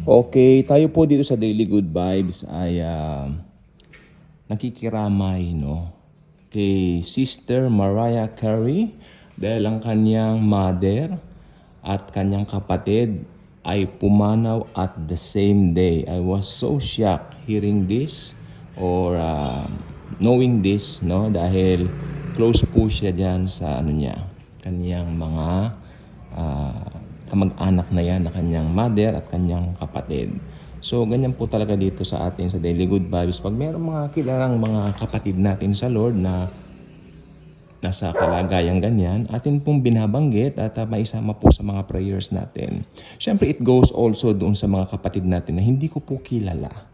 Okay, tayo po dito sa Daily Good Vibes ay ah, nakikiramay no kay Sister Mariah Carey dahil ang kanyang mother at kanyang kapatid ay pumanaw at the same day. I was so shocked hearing this or ah, knowing this no dahil close po siya diyan sa ano niya kanyang mga kamag-anak na yan na kanyang mother at kanyang kapatid. So, ganyan po talaga dito sa atin sa Daily Good Vibes. Pag mayroong mga kilalang mga kapatid natin sa Lord na nasa kalagayang ganyan, atin pong binabanggit at uh, maisama po sa mga prayers natin. Siyempre, it goes also doon sa mga kapatid natin na hindi ko po kilala.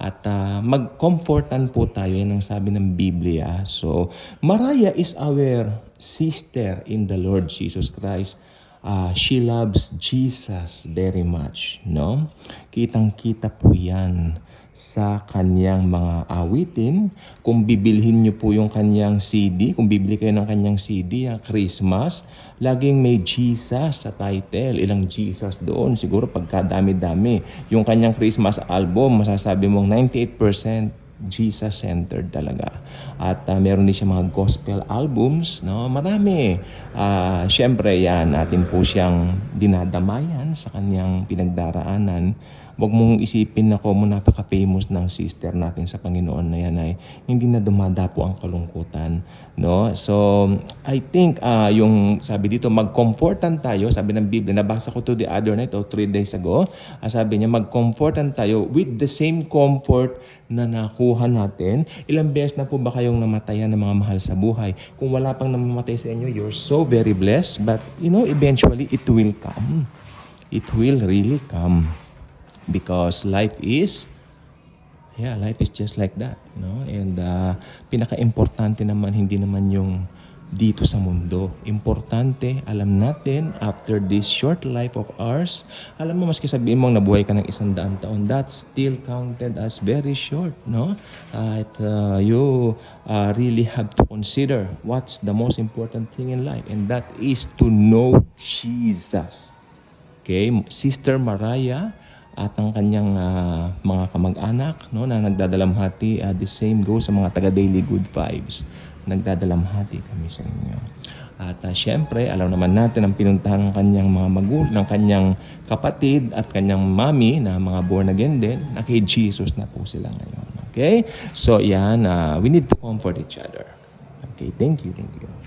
At uh, mag-comfortan po tayo, yan ang sabi ng Biblia. So, Mariah is our sister in the Lord Jesus Christ. Ah, she loves Jesus very much, no? Kitang-kita po 'yan sa kanyang mga awitin. Kung bibilhin niyo po yung kanyang CD, kung bibili kayo ng kanyang CD, ang Christmas, laging may Jesus sa title. Ilang Jesus doon. Siguro pagkadami-dami. Yung kanyang Christmas album, masasabi mong 98% Jesus-centered talaga. At uh, meron din siya mga gospel albums, no? Marami. Ah, syempre yan, natin po siyang dinadamayan sa kanyang pinagdaraanan. Huwag mong isipin na kung napaka-famous ng sister natin sa Panginoon na yan ay hindi na dumadapo ang kalungkutan. No? So, I think ah, yung sabi dito, mag-comfortan tayo. Sabi ng Biblia, nabasa ko to the other night o three days ago. Ah, sabi niya, mag-comfortan tayo with the same comfort na nakuha natin. Ilang beses na po ba kayong namatayan ng mga mahal sa buhay? Kung wala pang namamatay sa inyo, you're so very blessed. But, you know, eventually, it will come. It will really come. Because life is Yeah, life is just like that, no? And uh, pinaka-importante naman hindi naman yung dito sa mundo. Importante, alam natin, after this short life of ours, alam mo, maski sabihin mong nabuhay ka ng isang daan taon, that's still counted as very short, no? At uh, you uh, really have to consider what's the most important thing in life, and that is to know Jesus. Okay, Sister Mariah at ang kanyang ah, mga kamag-anak no na nagdadalamhati uh, the same goes sa mga taga Daily Good Vibes. Nagdadalamhati kami sa inyo. At uh, syempre, alam naman natin ang pinuntahan ng kanyang mga magul, ng kanyang kapatid at kanyang mami na mga born again din, na kay Jesus na po sila ngayon. Okay? So yan, ah, we need to comfort each other. Okay, thank you, thank you.